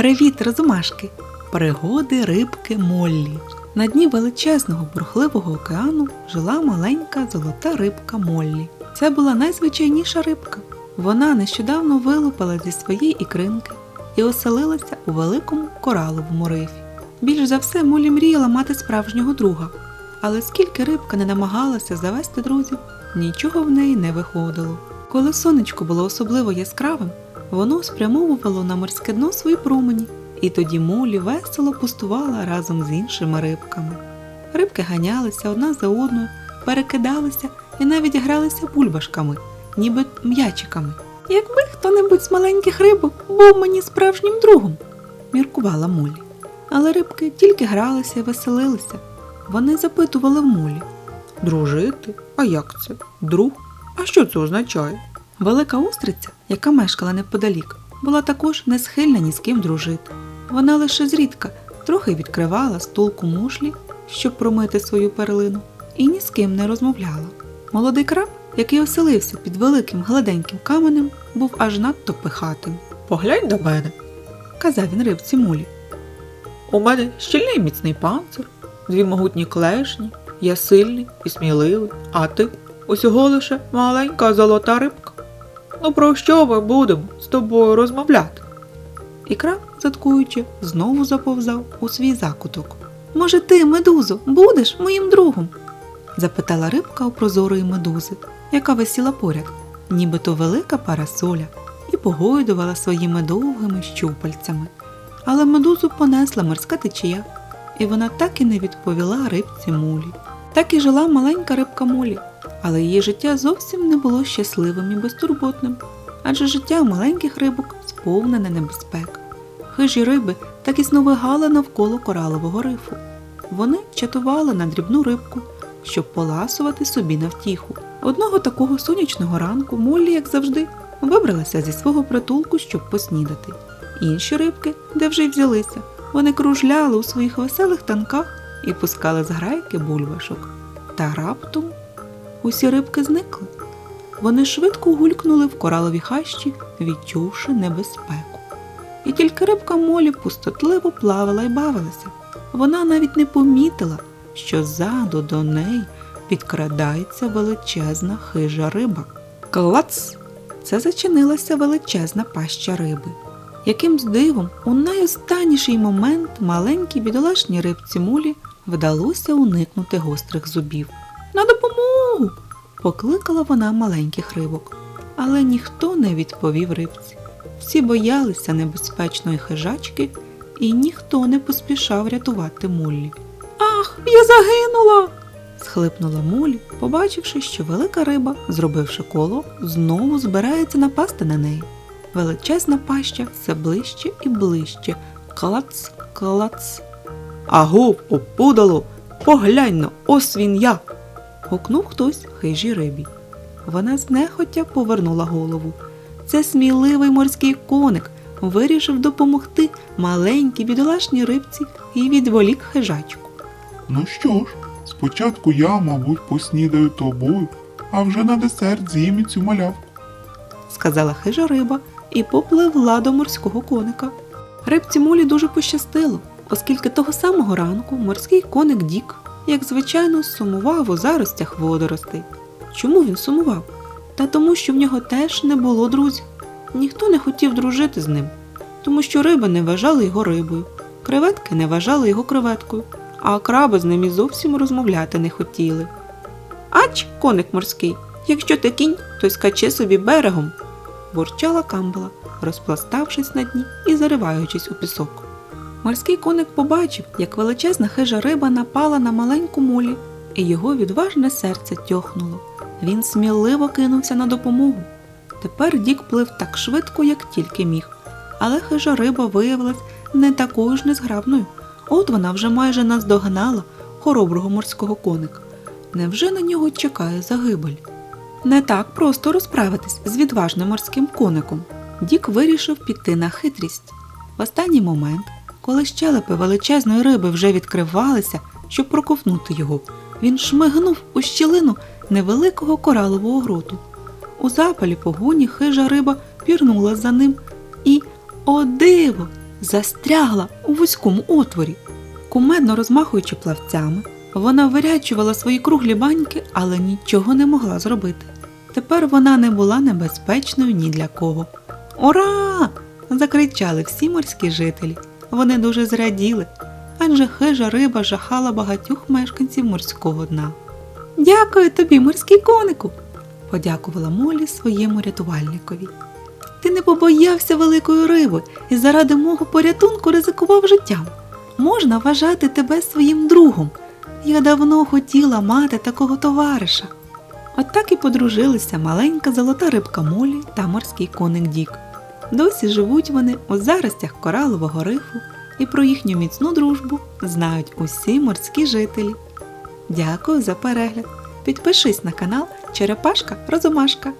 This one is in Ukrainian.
Привіт, розумашки! Пригоди рибки Моллі. На дні величезного бурхливого океану жила маленька золота рибка Моллі. Це була найзвичайніша рибка. Вона нещодавно вилупала зі своєї ікринки і оселилася у великому кораловому рифі. Більш за все, Моллі мріяла мати справжнього друга. Але скільки рибка не намагалася завести друзів, нічого в неї не виходило. Коли сонечко було особливо яскравим, воно спрямовувало на морське дно свої промені, і тоді Молі весело пустувала разом з іншими рибками. Рибки ганялися одна за одною, перекидалися і навіть гралися бульбашками, ніби м'ячиками. Якби хто-небудь з маленьких рибок був мені справжнім другом, міркувала Молі. Але рибки тільки гралися і веселилися. Вони запитували в Молі. Дружити? А як це? Друг? А що це означає? Велика устриця, яка мешкала неподалік, була також не схильна ні з ким дружити. Вона лише зрідка трохи відкривала стулку мушлі, щоб промити свою перлину, і ні з ким не розмовляла. Молодий краб, який оселився під великим гладеньким каменем, був аж надто пихатим. Поглянь до мене, казав він рибці мулі. У мене щільний міцний панцир, дві могутні клешні, я сильний і сміливий, а ти усього лише маленька золота рибка. Ну про що ми будемо з тобою розмовляти? І краб, заткуючи, знову заповзав у свій закуток. Може, ти, медузо, будеш моїм другом? запитала рибка у прозорої медузи, яка висіла поряд, нібито велика парасоля, і погойдувала своїми довгими щупальцями. Але медузу понесла морська течія, і вона так і не відповіла рибці мулі. Так і жила маленька рибка Молі, але її життя зовсім не було щасливим і безтурботним, адже життя маленьких рибок сповнене небезпек. Хижі риби так і сновигали навколо коралового рифу. Вони чатували на дрібну рибку, щоб поласувати собі на втіху. Одного такого сонячного ранку Моллі, як завжди, вибралася зі свого притулку, щоб поснідати. Інші рибки, де вже й взялися, вони кружляли у своїх веселих танках і пускали з грайки бульбашок. Та раптом усі рибки зникли. Вони швидко гулькнули в коралові хащі, відчувши небезпеку. І тільки рибка Молі пустотливо плавала й бавилася. Вона навіть не помітила, що ззаду до неї підкрадається величезна хижа риба. Клац! Це зачинилася величезна паща риби. Якимсь дивом у найостанніший момент маленькій бідолашній рибці мулі вдалося уникнути гострих зубів. Покликала вона маленьких рибок, але ніхто не відповів рибці. Всі боялися небезпечної хижачки, і ніхто не поспішав рятувати Моллі. Ах, я загинула! схлипнула Молі, побачивши, що велика риба, зробивши коло, знову збирається напасти на неї. Величезна паща все ближче і ближче. Клац, клац. Агов, опудало, поглянь но, ось він я. Гукнув хтось хижій рибі. Вона знехотя повернула голову. Це сміливий морський коник вирішив допомогти маленькій бідолашній рибці і відволік хижачку. Ну що ж, спочатку я, мабуть, поснідаю тобою, а вже на десерт з'їм і цю малявку. сказала хижа риба і попливла до морського коника. Рибці Молі дуже пощастило, оскільки того самого ранку морський коник Дік, як звичайно, сумував у заростях водоростей. Чому він сумував? Та тому, що в нього теж не було друзів. Ніхто не хотів дружити з ним, тому що риби не вважали його рибою, креветки не вважали його креветкою, а краби з ним і зовсім розмовляти не хотіли. Ач, коник морський, якщо ти кінь, то скачи собі берегом, бурчала камбала, розпластавшись на дні і зариваючись у пісок. Морський коник побачив, як величезна хижа риба напала на маленьку молі, і його відважне серце тьохнуло. Він сміливо кинувся на допомогу. Тепер Дік плив так швидко, як тільки міг, але хижа риба виявилась не такою ж незграбною. От вона вже майже наздогнала хороброго морського коника. Невже на нього чекає загибель? Не так просто розправитись з відважним морським коником. Дік вирішив піти на хитрість. В останній момент, коли щелепи величезної риби вже відкривалися, щоб проковнути його, він шмигнув у щілину невеликого коралового гроту. У запалі погоні хижа риба пірнула за ним і, о диво, застрягла у вузькому отворі. Кумедно розмахуючи плавцями, вона вирячувала свої круглі баньки, але нічого не могла зробити. Тепер вона не була небезпечною ні для кого. Ура! закричали всі морські жителі. Вони дуже зраділи, адже хижа риба жахала багатьох мешканців морського дна. Дякую тобі, морський конику, подякувала Молі своєму рятувальникові. Ти не побоявся великої риби і заради мого порятунку ризикував життям. Можна вважати тебе своїм другом. Я давно хотіла мати такого товариша. От так і подружилися маленька золота рибка Молі та морський коник Дік. Досі живуть вони у заростях коралового рифу, і про їхню міцну дружбу знають усі морські жителі. Дякую за перегляд. Підпишись на канал Черепашка Розумашка.